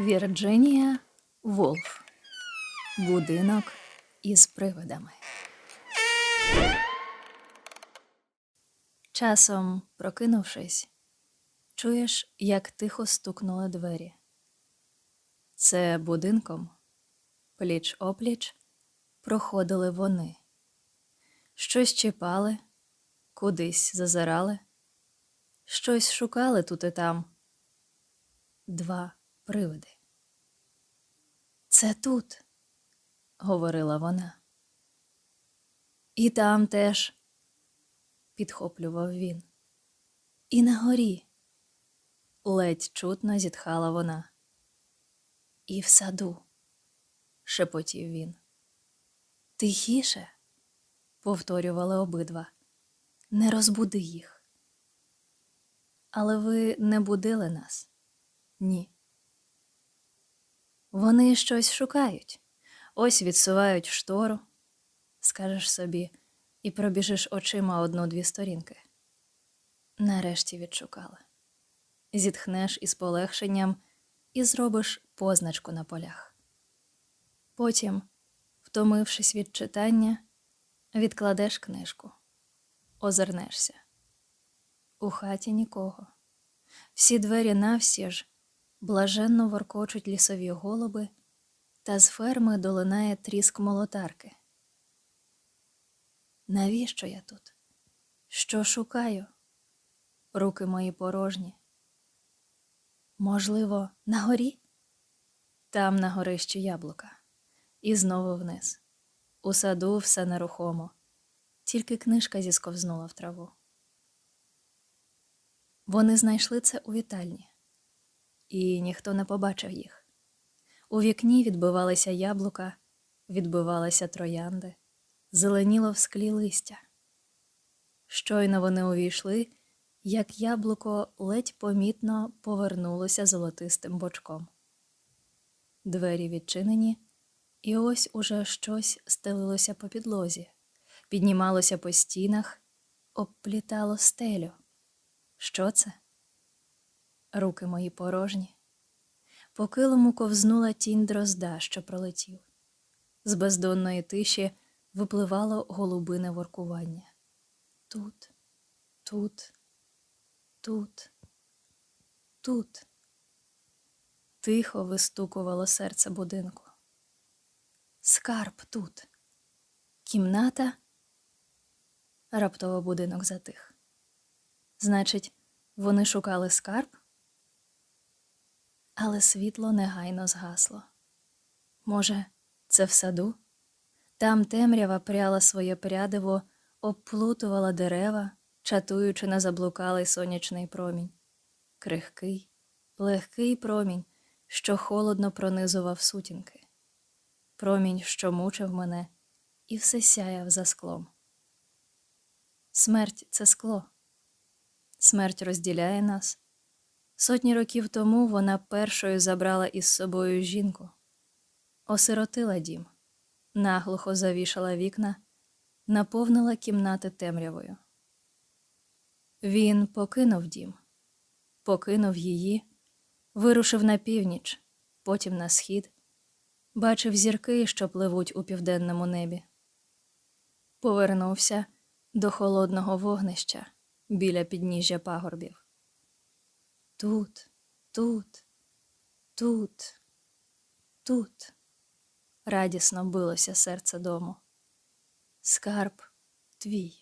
Вірджинія Вулф. Будинок із привидами. Часом, прокинувшись, чуєш, як тихо стукнули двері. Це будинком, пліч опліч, проходили вони. Щось чіпали, кудись зазирали, щось шукали тут і там. Два привиди. Це тут, говорила вона. І там теж, підхоплював він. І на горі, ледь чутно зітхала вона. І в саду, шепотів він. Тихіше, повторювали обидва. Не розбуди їх. Але ви не будили нас? Ні. Вони щось шукають. Ось відсувають штору, скажеш собі, і пробіжиш очима одну-дві сторінки. Нарешті відшукали. Зітхнеш із полегшенням і зробиш позначку на полях. Потім, втомившись від читання, відкладеш книжку, озирнешся. У хаті нікого. Всі двері навсіж блаженно воркочуть лісові голуби, та з ферми долинає тріск молотарки. Навіщо я тут? Що шукаю? Руки мої порожні. Можливо, на горі? Там на горищі яблука. І знову вниз. У саду все нерухомо, тільки книжка зісковзнула в траву. Вони знайшли це у вітальні, і ніхто не побачив їх. У вікні відбивалися яблука, відбивалися троянди, зеленіло в склі листя. Щойно вони увійшли, як яблуко ледь помітно повернулося золотистим бочком. Двері відчинені, і ось уже щось стелилося по підлозі, піднімалося по стінах, обплітало стелю. Що це? Руки мої порожні. По килому ковзнула тінь дрозда, що пролетів. З бездонної тиші випливало голубине воркування. Тут, тут, тут, тут. Тихо вистукувало серце будинку. Скарб тут. Кімната. Раптово будинок затих. Значить, вони шукали скарб? Але світло негайно згасло. Може, це в саду? Там темрява пряла своє прядиво, обплутувала дерева, чатуючи на заблукалий сонячний промінь. Крихкий, легкий промінь, що холодно пронизував сутінки. Промінь, що мучив мене, і все сяяв за склом. Смерть це скло. Смерть розділяє нас. Сотні років тому вона першою забрала із собою жінку, осиротила дім, наглухо завішала вікна, наповнила кімнати темрявою. Він покинув дім, покинув її, вирушив на північ, потім на схід, бачив зірки, що пливуть у південному небі. Повернувся до холодного вогнища біля підніжжя пагорбів. Тут, тут, тут, тут радісно билося серце дому. Скарб твій.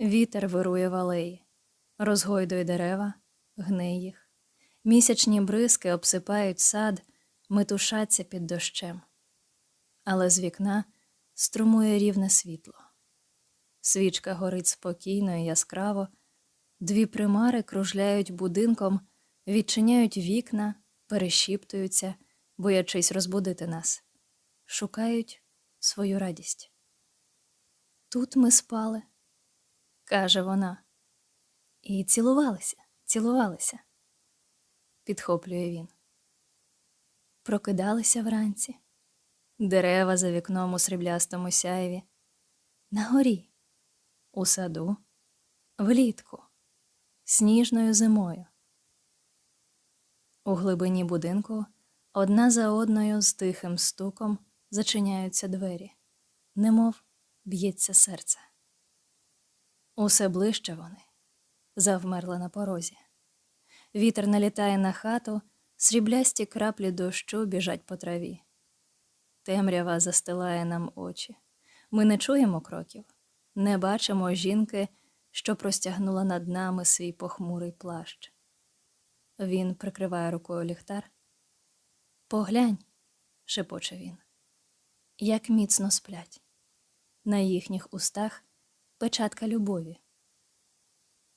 Вітер вирує в алеї, розгойдує дерева, гне їх. Місячні бризки обсипають сад, метушаться під дощем. Але з вікна струмує рівне світло. Свічка горить спокійно і яскраво, дві примари кружляють будинком, відчиняють вікна, перешіптуються, боячись розбудити нас, шукають свою радість. Тут ми спали, каже вона, і цілувалися, цілувалися, підхоплює він. Прокидалися вранці, дерева за вікном у сріблястому сяєві, на горі у саду, влітку, сніжною зимою. У глибині будинку Одна за одною з тихим стуком зачиняються двері, немов б'ється серце. Усе ближче вони завмерли на порозі. Вітер налітає на хату, сріблясті краплі дощу біжать по траві. Темрява застилає нам очі. Ми не чуємо кроків, не бачимо жінки, що простягнула над нами свій похмурий плащ. Він прикриває рукою ліхтар. Поглянь, шепоче він, як міцно сплять. На їхніх устах печатка любові.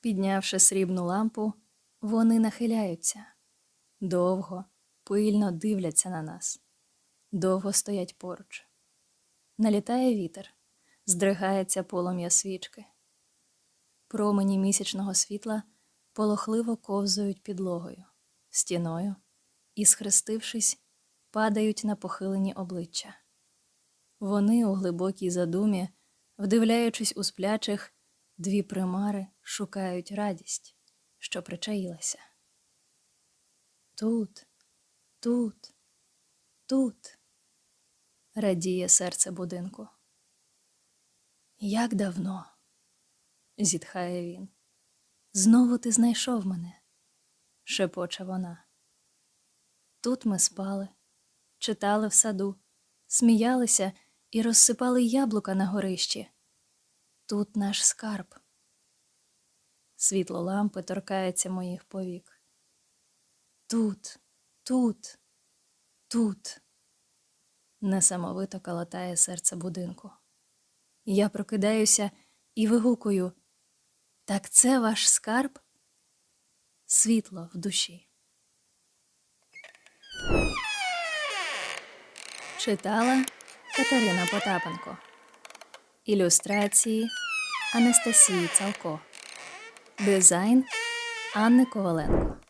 Піднявши срібну лампу, вони нахиляються, довго, пильно дивляться на нас, довго стоять поруч. Налітає вітер, здригається полум'я свічки. Промені місячного світла полохливо ковзають підлогою, стіною і, схрестившись, падають на похилені обличчя. Вони у глибокій задумі, вдивляючись у сплячих, дві примари шукають радість, що причаїлася. Тут, тут, тут, радіє серце будинку. Як давно, зітхає він. Знову ти знайшов мене, шепоче вона. Тут ми спали, читали в саду, сміялися і розсипали яблука на горищі. Тут наш скарб. Світло лампи торкається моїх повік. Тут, тут, тут. Несамовито калатає серце будинку. Я прокидаюся і вигукую Так це ваш скарб? Світло в душі. Читала Катерина Потапенко. Ілюстрації Анастасії Цалко. Дизайн Анни Коваленко.